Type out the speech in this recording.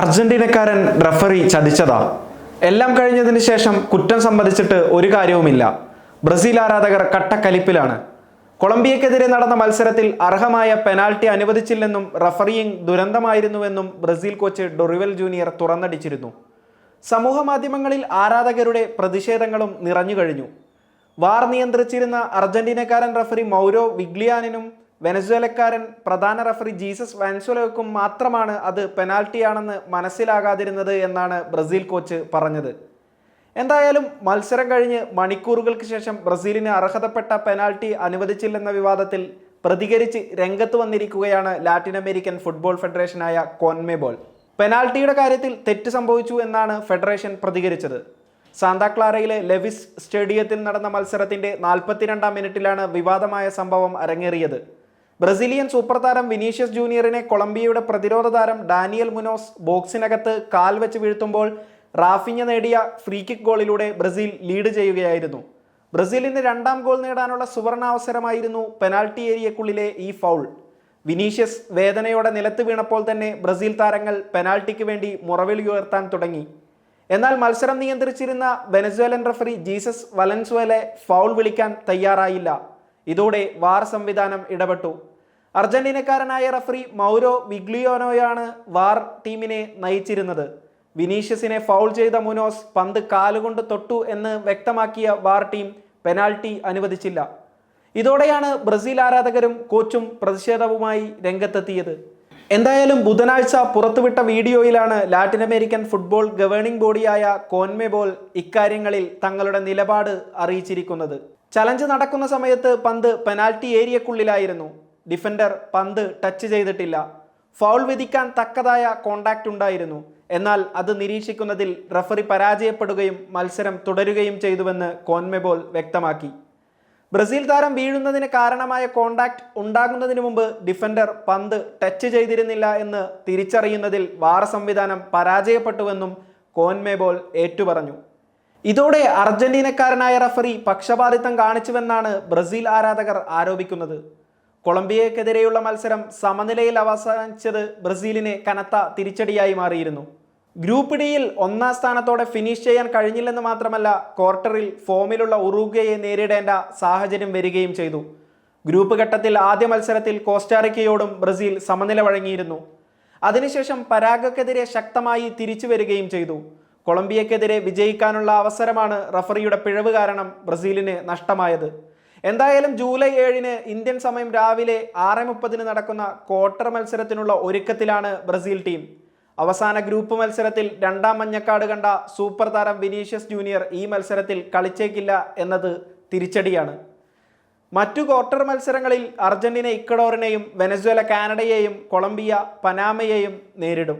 അർജന്റീനക്കാരൻ referee ചതിച്ചതാ. എല്ലാം കഴിഞ്ഞതിന് ശേഷം കുറ്റം സംബന്ധിച്ചിട്ട് ഒരു കാര്യവുമില്ല. ബ്രസീൽ ആരാധകർ കട്ടക്കലിപ്പിലാണ്. കൊളംബിയക്കെതിരെ നടന്ന മത്സരത്തിൽ അർഹമായ പെനാൽറ്റി അനുവദിച്ചില്ലെന്നും റഫറിയിങ് ദുരന്തമായിരുന്നുവെന്നും ബ്രസീൽ കോച്ച് ഡൊറിവൽ ജൂനിയർ തുറന്നടിച്ചിരുന്നു. സമൂഹ മാധ്യമങ്ങളിൽ ആരാധകരുടെ പ്രതിഷേധങ്ങളും നിറഞ്ഞു കഴിഞ്ഞു. വാർ നിയന്ത്രിച്ചിരുന്ന അർജന്റീനക്കാരൻ റഫറി മൗരോ വിഗ്ലിയാനിനും വെനസ്വേലക്കാരൻ പ്രധാന റഫറി ജീസസ് വാൻസുലയ്ക്കും മാത്രമാണ് അത് പെനാൽറ്റിയാണെന്ന് മനസ്സിലാകാതിരുന്നത് എന്നാണ് ബ്രസീൽ കോച്ച് പറഞ്ഞത്. എന്തായാലും മത്സരം കഴിഞ്ഞ് മണിക്കൂറുകൾക്ക് ശേഷം ബ്രസീലിന് അർഹതപ്പെട്ട പെനാൽറ്റി അനുവദിച്ചില്ലെന്ന വിവാദത്തിൽ പ്രതികരിച്ച് രംഗത്ത് വന്നിരിക്കുകയാണ് ലാറ്റിൻ അമേരിക്കൻ ഫുട്ബോൾ ഫെഡറേഷനായ കോൺമേബോൾ പെനാൽറ്റിയുടെ കാര്യത്തിൽ തെറ്റ് സംഭവിച്ചു എന്നാണ് ഫെഡറേഷൻ പ്രതികരിച്ചത്. സാന്താക്ലാരയിലെ ലെവിസ് സ്റ്റേഡിയത്തിൽ നടന്ന മത്സരത്തിന്റെ നാൽപ്പത്തിരണ്ടാം മിനിറ്റിലാണ് വിവാദമായ സംഭവം അരങ്ങേറിയത്. ബ്രസീലിയൻ സൂപ്പർ താരം വിനീഷ്യസ് ജൂനിയറിനെ കൊളംബിയയുടെ പ്രതിരോധ താരം ഡാനിയൽ മുനോസ് ബോക്സിനകത്ത് കാൽ വെച്ച് വീഴ്ത്തുമ്പോൾ റാഫിഞ്ഞ നേടിയ ഫ്രീ കിക്ക് ഗോളിലൂടെ ബ്രസീൽ ലീഡ് ചെയ്യുകയായിരുന്നു. ബ്രസീലിന് രണ്ടാം ഗോൾ നേടാനുള്ള സുവർണാവസരമായിരുന്നു പെനാൽറ്റി ഏരിയക്കുള്ളിലെ ഈ ഫൗൾ. വിനീഷ്യസ് വേദനയോടെ നിലത്ത് വീണപ്പോൾ തന്നെ ബ്രസീൽ താരങ്ങൾ പെനാൽറ്റിക്ക് വേണ്ടി മുറവിളി ഉയർത്താൻ തുടങ്ങി. എന്നാൽ മത്സരം നിയന്ത്രിച്ചിരുന്ന Venezuelan referee Jesus Valenzuela foul വിളിക്കാൻ തയ്യാറായില്ല. ഇതോടെ വാർ സംവിധാനം ഇടപെട്ടു. അർജന്റീനക്കാരനായ റഫറി മൗരോ വിഗ്ലിയോനോയാണ് വാർ ടീമിനെ നയിച്ചിരുന്നത്. വിനീഷ്യസിനെ ഫൗൾ ചെയ്ത മുനോസ് പന്ത് കാലുകൊണ്ട് തൊട്ടു എന്ന് വ്യക്തമാക്കിയ വാർ ടീം പെനാൽറ്റി അനുവദിച്ചില്ല. ഇതോടെയാണ് ബ്രസീൽ ആരാധകരും കോച്ചും പ്രതിഷേധവുമായി രംഗത്തെത്തിയത്. എന്തായാലും ബുധനാഴ്ച പുറത്തുവിട്ട വീഡിയോയിലാണ് ലാറ്റിൻ അമേരിക്കൻ ഫുട്ബോൾ ഗവേണിംഗ് ബോഡിയായ കോൺമെബോൾ ഇക്കാര്യങ്ങളിൽ തങ്ങളുടെ നിലപാട് അറിയിച്ചിരിക്കുന്നത്. ചലഞ്ച് നടക്കുന്ന സമയത്ത് പന്ത് പെനാൽറ്റി ഏരിയക്കുള്ളിലായിരുന്നു. ഡിഫൻഡർ പന്ത് ടച്ച് ചെയ്തിട്ടില്ല. ഫൗൾ വിധിക്കാൻ തക്കതായ കോണ്ടാക്റ്റ് ഉണ്ടായിരുന്നു. എന്നാൽ അത് നിരീക്ഷിക്കുന്നതിൽ റഫറി പരാജയപ്പെടുകയും മത്സരം തുടരുകയും ചെയ്തുവെന്ന് കോൺമെബോൾ വ്യക്തമാക്കി. ബ്രസീൽ താരം വീഴുന്നതിന് കാരണമായ കോണ്ടാക്ട് ഉണ്ടാകുന്നതിന് മുമ്പ് ഡിഫൻഡർ പന്ത് ടച്ച് ചെയ്തിരുന്നില്ല എന്ന് തിരിച്ചറിയുന്നതിൽ വാർ സംവിധാനം പരാജയപ്പെട്ടുവെന്നും കോൻമേബോൾ ഏറ്റുപറഞ്ഞു. ഇതോടെ അർജന്റീനക്കാരനായ റഫറി പക്ഷപാതിത്വം കാണിച്ചുവെന്നാണ് ബ്രസീൽ ആരാധകർ ആരോപിക്കുന്നത്. കൊളംബിയക്കെതിരെയുള്ള മത്സരം സമനിലയിൽ അവസാനിച്ചത് ബ്രസീലിന് കനത്ത തിരിച്ചടിയായി മാറിയിരുന്നു. ഗ്രൂപ്പ് ഡിയിൽ ഒന്നാം സ്ഥാനത്തോടെ ഫിനിഷ് ചെയ്യാൻ കഴിഞ്ഞില്ലെന്ന് മാത്രമല്ല ക്വാർട്ടറിൽ ഫോമിലുള്ള ഉറുഗ്വയെ നേരിടേണ്ട സാഹചര്യം വരികയും ചെയ്തു. ഗ്രൂപ്പ് ഘട്ടത്തിൽ ആദ്യ മത്സരത്തിൽ കോസ്റ്റാറിക്കയോടും ബ്രസീൽ സമനില വഴങ്ങിയിരുന്നു. അതിനുശേഷം പരാഗക്കെതിരെ ശക്തമായി തിരിച്ചു വരികയും ചെയ്തു. കൊളംബിയക്കെതിരെ വിജയിക്കാനുള്ള അവസരമാണ് റഫറിയുടെ പിഴവ് കാരണം ബ്രസീലിന് നഷ്ടമായത്. എന്തായാലും ജൂലൈ ഏഴിന് ഇന്ത്യൻ സമയം രാവിലെ ആറ് മുപ്പതിന് നടക്കുന്ന ക്വാർട്ടർ മത്സരത്തിനുള്ള ഒരുക്കത്തിലാണ് ബ്രസീൽ ടീം. അവസാന ഗ്രൂപ്പ് മത്സരത്തിൽ രണ്ടാം മഞ്ഞക്കാട് കണ്ട സൂപ്പർ താരം വിനീഷ്യസ് ജൂനിയർ ഈ മത്സരത്തിൽ കളിച്ചേക്കില്ല എന്നത് തിരിച്ചടിയാണ്. മറ്റു ക്വാർട്ടർ മത്സരങ്ങളിൽ അർജന്റീന ഇക്കഡോറിനെയും വെനസ്വേല കാനഡയെയും കൊളംബിയ പനാമയെയും നേരിടും.